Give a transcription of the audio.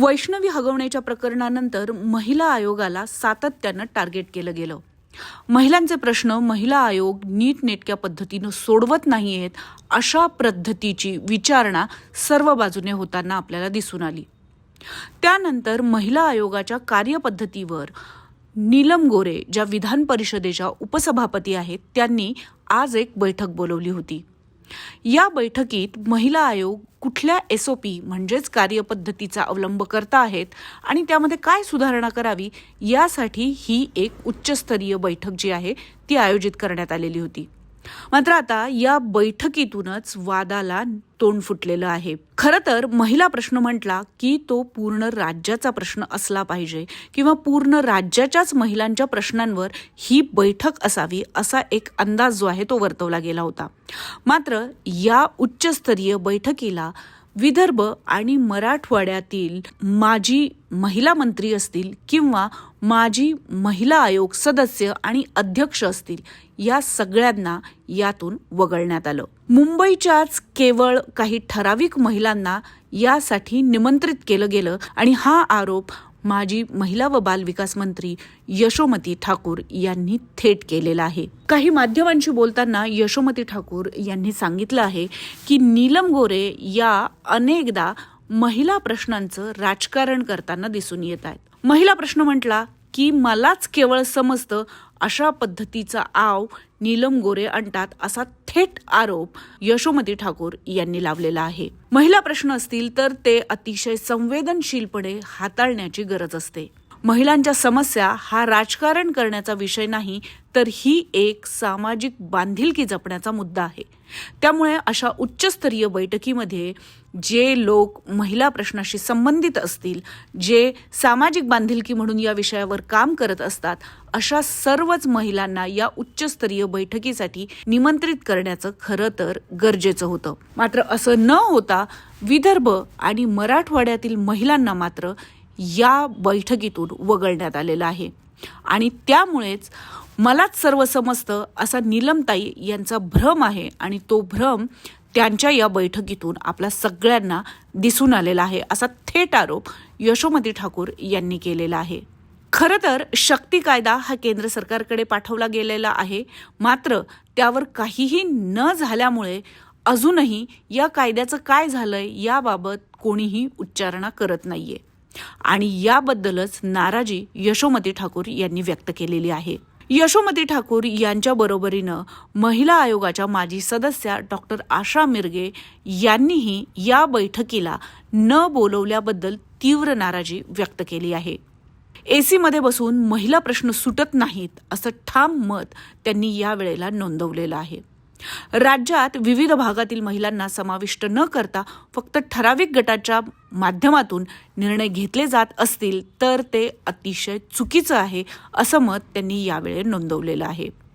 वैष्णवी हगवण्याच्या प्रकरणानंतर महिला आयोगाला सातत्यानं टार्गेट केलं गेलं. महिलांचे प्रश्न महिला आयोग नीटनेटक्या पद्धतीनं सोडवत नाही आहेत अशा पद्धतीची विचारणा सर्व बाजूने होताना आपल्याला दिसून आली. त्यानंतर महिला आयोगाच्या कार्यपद्धतीवर नीलम गोरे ज्या विधान परिषदेच्या उपसभापती आहेत त्यांनी आज एक बैठक बोलवली होती. या बैठकीत महिला आयोग कुठल्या एस ओ पी म्हणजेच कार्यपद्धतीचा अवलंब करता आहेत आणि त्यामध्ये काय सुधारणा करावी यासाठी ही एक उच्चस्तरीय बैठक जी आहे ती आयोजित करण्यात आलेली होती. मात्र आता या बैठकीतूनच वादाला तोंड फुटलेलं आहे. खरं तर महिला प्रश्न म्हटला की तो पूर्ण राज्याचा प्रश्न असला पाहिजे किंवा पूर्ण राज्याच्याच महिलांच्या प्रश्नांवर ही बैठक असावी असा एक अंदाज जो आहे तो वर्तवला गेला होता. मात्र या उच्चस्तरीय बैठकीला विदर्भ आणि मराठवाड्यातील माजी महिला मंत्री असतील किंवा माजी महिला आयोग सदस्य आणि अध्यक्ष असतील या सगळ्यांना यातून वगळण्यात आलं. मुंबईच्याच केवळ काही ठराविक महिलांना यासाठी निमंत्रित केलं गेलं आणि हा आरोप माजी महिला व बाल विकास मंत्री यशोमती ठाकूर यांनी थेट केलेला आहे. काही माध्यमांशी बोलताना यशोमती ठाकूर यांनी सांगितलं आहे की नीलम गोरे या अनेकदा महिला प्रश्नांचं राजकारण करताना दिसून येत आहेत. महिला प्रश्न म्हटला की मलाच केवळ समजतं अशा पद्धतीचा आव नीलम गोरे आणतात असा थेट आरोप यशोमती ठाकूर यांनी लावलेला आहे. महिला प्रश्न असतील तर ते अतिशय संवेदनशीलपणे हाताळण्याची गरज असते. महिलांच्या समस्या हा राजकारण करण्याचा विषय नाही तर ही एक सामाजिक बांधिलकी जपण्याचा मुद्दा आहे. त्यामुळे अशा उच्चस्तरीय बैठकीमध्ये जे लोक महिला प्रश्नाशी संबंधित असतील जे सामाजिक बांधिलकी म्हणून या विषयावर काम करत असतात अशा सर्वच महिलांना या उच्चस्तरीय बैठकीसाठी निमंत्रित करण्याचं खरं तर गरजेचं होतं. मात्र असं न होता विदर्भ आणि मराठवाड्यातील महिलांना मात्र या बैठकीतून वगळण्यात आलेलं आहे. आणि त्यामुळेच मलाच सर्व समजतं असा नीलमताई यांचा भ्रम आहे आणि तो भ्रम त्यांच्या या बैठकीतून आपल्या सगळ्यांना दिसून आलेला आहे असा थेट आरोप यशोमती ठाकूर यांनी केलेला आहे. खरं तर शक्ती कायदा हा केंद्र सरकारकडे पाठवला गेलेला आहे. मात्र त्यावर काहीही न झाल्यामुळे अजूनही या कायद्याचं काय झालंय याबाबत कोणीही उच्चारणा करत नाहीये. आणि याबद्दलच नाराजी यशोमती ठाकूर यांनी व्यक्त केलेली आहे. यशोमती ठाकूर यांच्या बरोबरीनं महिला आयोगाच्या माजी सदस्या डॉक्टर आशा मिरगे यांनीही या बैठकीला न बोलवल्याबद्दल तीव्र नाराजी व्यक्त केली आहे. एसीमध्ये बसून महिला प्रश्न सुटत नाहीत असं ठाम मत त्यांनी यावेळेला नोंदवलेलं आहे. राज्यात विविध भागातील महिलांना समाविष्ट न करता फक्त ठराविक गटाच्या माध्यमातून निर्णय घेतले जात असतील तर ते अतिशय चुकीचं आहे असं मत त्यांनी यावेळी नोंदवलेलं आहे.